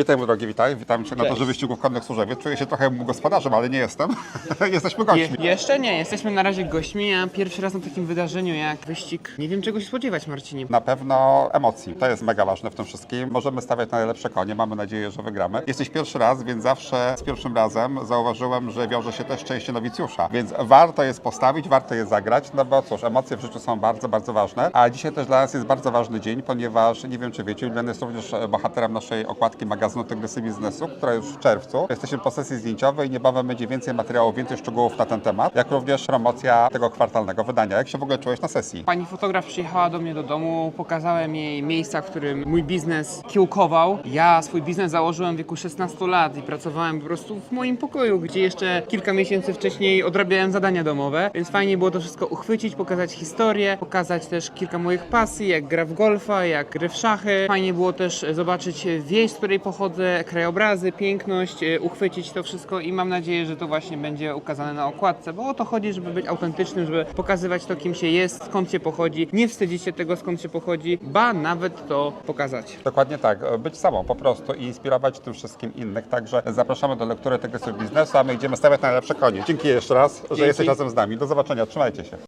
Witaj mój drogi, witaj. Witam Cię na torze wyścigów konnych Służewie. Czuję się trochę gospodarzem, ale nie jestem. Jesteśmy Je, gośćmi. jeszcze nie, jesteśmy na razie gośćmi, a pierwszy raz na takim wydarzeniu jak wyścig. Nie wiem czego się spodziewać, Marcinie. Na pewno emocji. To jest mega ważne w tym wszystkim. Możemy stawiać na najlepsze konie. Mamy nadzieję, że wygramy. Jesteś pierwszy raz, więc zawsze z pierwszym razem zauważyłem, że wiąże się też częściej nowicjusza. Więc warto jest postawić, warto jest zagrać, no bo cóż, emocje w życiu są bardzo, bardzo ważne. A dzisiaj też dla nas jest bardzo ważny dzień, ponieważ nie wiem, czy wiecie, Julian jest również bohaterem naszej okładki magazynu Tygrysy Biznesu, która już w czerwcu. Jesteśmy po sesji zdjęciowej i niebawem będzie więcej materiałów, więcej szczegółów na ten temat, jak również promocja tego kwartalnego wydania. Jak się w ogóle czułeś na sesji? Pani fotograf przyjechała do mnie do domu, pokazałem jej miejsca, w którym mój biznes kiełkował. Ja swój biznes założyłem w wieku 16 lat i pracowałem po prostu w moim pokoju, gdzie jeszcze kilka miesięcy wcześniej odrabiałem zadania domowe, więc fajnie było to wszystko uchwycić, pokazać historię, pokazać też kilka moich pasji, jak gra w golfa, jak gry w szachy. Fajnie było też zobaczyć wieś, z której pochodzę, krajobrazy, piękność, e, uchwycić to wszystko i mam nadzieję, że to właśnie będzie ukazane na okładce, bo o to chodzi, żeby być autentycznym, żeby pokazywać to, kim się jest, skąd się pochodzi, nie wstydzić się tego, skąd się pochodzi, ba nawet to pokazać. Dokładnie tak, być sobą po prostu i inspirować tym wszystkim innych. Także zapraszamy do lektury Tygrysów Biznesu, a my idziemy stawiać najlepsze konie. Dzięki jeszcze raz, że Dzięki. jesteś razem z nami. Do zobaczenia, trzymajcie się.